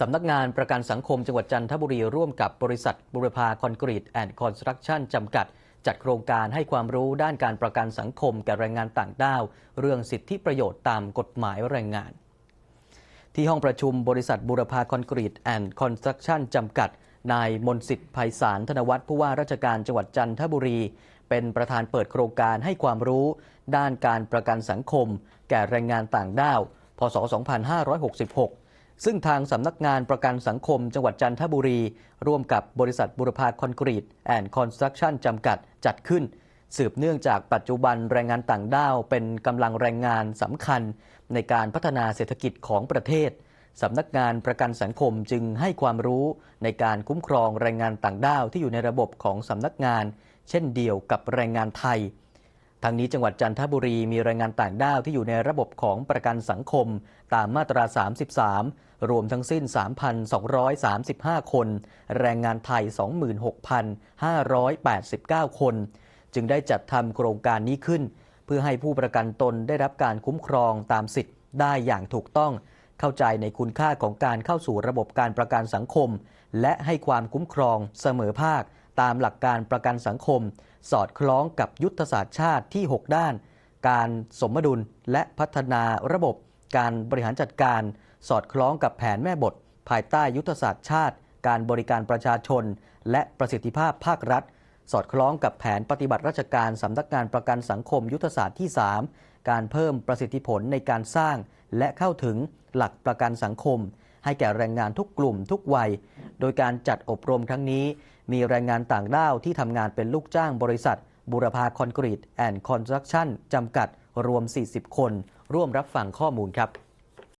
สำนักงานประกันสังคมจังหวัดจันทบุรีร่วมกับบริษัทบุรพาคอนกรีตแอนด์คอนสตรักชั่นจำกัด จัดโครงการให้ความรู้ด้านการประกันสังคมแก่แรงงานต่างด้าว เรื่องสิทธิประโยชน์ตามกฎหมายแรงงาน ที่ห้องประชุมบริษัทบุรพาคอนกรีตแอนด์คอนสตรักชั่นจำกัด นายมนสิทธิ์ภัยสารธนวัฒน์ผู้ว่าราชการจังหวัดจันทบุรี เป็นประธานเปิดโครงการให้ความรู้ ด้านการประกันสังคม แก่แรงงานต่างด้าว พศ 2566 ซึ่งทางสำนักงานประกันสังคมจังหวัดจันทบุรี ร่วมกับบริษัทบุรพาคอนกรีตแอนด์คอนสตรักชั่นจำกัดจัดขึ้น สืบเนื่องจากปัจจุบันแรงงานต่างด้าวเป็นกำลังแรงงานสำคัญ ในการพัฒนาเศรษฐกิจของประเทศสำนักงานประกันสังคมจึงให้ความรู้ในการคุ้มครองแรงงานต่างด้าวที่อยู่ในระบบของสำนักงาน เช่นเดียวกับแรงงานไทย ทางนี้จังหวัดจันทบุรีมีแรงงานต่างด้าวที่อยู่ในระบบของประกันสังคม ตามมาตรา 33 รวมทั้งสิ้น 3,235 คน แรงงานไทย 26,589 คน จึงได้จัดทำโครงการนี้ขึ้น เพื่อให้ผู้ประกันตนได้รับการคุ้มครองตามสิทธิ์ได้อย่างถูกต้อง เข้าใจในคุณค่าของการเข้าสู่ระบบการประกันสังคม และให้ความคุ้มครองเสมอภาค ตามหลักการประกันสังคม สอดคล้องกับยุทธศาสตร์ชาติที่ 6 ด้าน การสมดุลและพัฒนาระบบ การบริหารจัดการ สอดคล้องกับแผนแม่บท ภายใต้ยุทธศาสตร์ชาติ การบริการประชาชน และประสิทธิภาพภาครัฐ สอดคล้องกับแผนปฏิบัติราชการสำนักงานประกันสังคมยุทธศาสตร์ที่ 3 การเพิ่มประสิทธิผลในการสร้าง และเข้าถึงหลักประกันสังคม ให้แก่แรงงานทุกกลุ่มทุกวัย โดยการจัดอบรมครั้งนี้ มีแรงงานต่างด้าวที่ทำงานเป็นลูกจ้างบริษัท บุรพาคอนกรีตแอนด์คอนสตรักชั่นจำกัดรวม 40 คน ร่วมรับฟังข้อมูลครับ